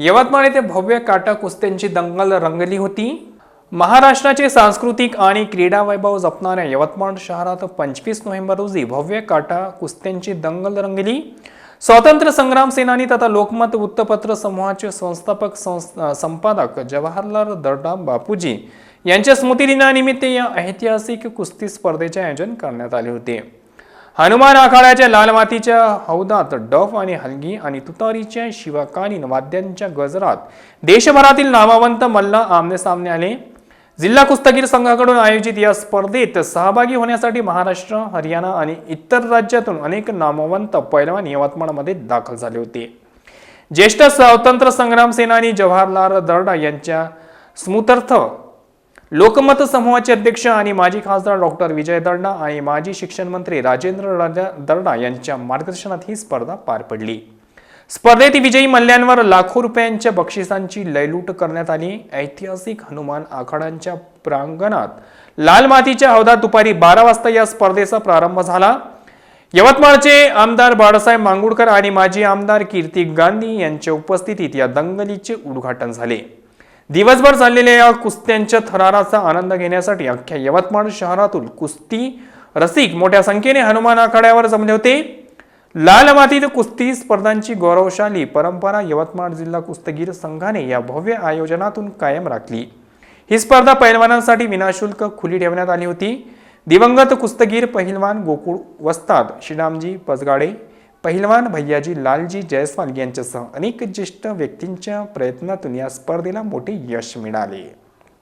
यवतमाळ येथे भव्य काटा कुस्त्यांची दंगल रंगली होती. महाराष्ट्राचे सांस्कृतिक आणि क्रीडा वैभव जपणाऱ्या यवतमाळ शहरात पंचवीस नोव्हेंबर रोजी भव्य काटा कुस्त्यांची दंगल रंगली. स्वातंत्र्य संग्राम सेनानी तथा लोकमत वृत्तपत्र समूहाचे संस्थापक संपादक जवाहरलाल दर्डा बापूजी यांच्या स्मृतिदिनानिमित्त या ऐतिहासिक कुस्ती स्पर्धेचे आयोजन करण्यात आले होते. हनुमान आखाड्याच्या लाल मातीच्या हौदात डफ आणि हलगी आणि तुतारीच्या शिवकालीन वाद्यांच्या गजरात देशभरातील नामवंत मल्ल आमने सामने आले. जिल्हा कुस्तीगीर संघाकडून आयोजित या स्पर्धेत सहभागी होण्यासाठी महाराष्ट्र हरियाणा आणि इतर राज्यातून अनेक नामवंत पैलवान यवतमाळमध्ये दाखल झाले होते. ज्येष्ठ स्वातंत्र्य संग्राम सेनानी जवाहरलाल दर्डा यांच्या स्मृत्यर्थ लोकमत समूहाचे अध्यक्ष आणि माजी खासदार डॉक्टर विजय दर्डा आणि माजी शिक्षण मंत्री राजेंद्र राजा- दर्डा यांच्या मार्गदर्शनात ही स्पर्धा पार पडली. स्पर्धेत विजयी मल्ल्यांवर लाखो रुपयांच्या बक्षिसांची लयलूट करण्यात आली. ऐतिहासिक हनुमान आखाड्यांच्या प्रांगणात लाल मातीच्या हौदात दुपारी बारा वाजता या स्पर्धेचा प्रारंभ झाला. यवतमाळचे आमदार बाळासाहेब मांगुडकर आणि माजी आमदार कीर्ती गांधी यांच्या उपस्थितीत या दंगलीचे उद्घाटन झाले. दिवसभर चाललेल्या या कुस्त्यांच्या थराराचा आनंद घेण्यासाठी अख्ख्या यवतमाळ शहरातून कुस्ती रसिक मोठ्या संख्येने हनुमान आखाड्यावर जमले होते. लाल मातीत कुस्ती स्पर्धांची गौरवशाली परंपरा यवतमाळ जिल्हा कुस्तगीर संघाने या भव्य आयोजनातून कायम राखली. ही स्पर्धा पैलवानांसाठी विनाशुल्क खुली ठेवण्यात आली होती. दिवंगत कुस्तगीर पहिलवान गोकुळ वस्ताद श्रीरामजी पजगाडे पहिलवान भैयाजी लालजी जयस्वाल यांच्यासह अनेक ज्येष्ठ व्यक्तींच्या प्रयत्नातून या स्पर्धेला मोठे यश मिळाले.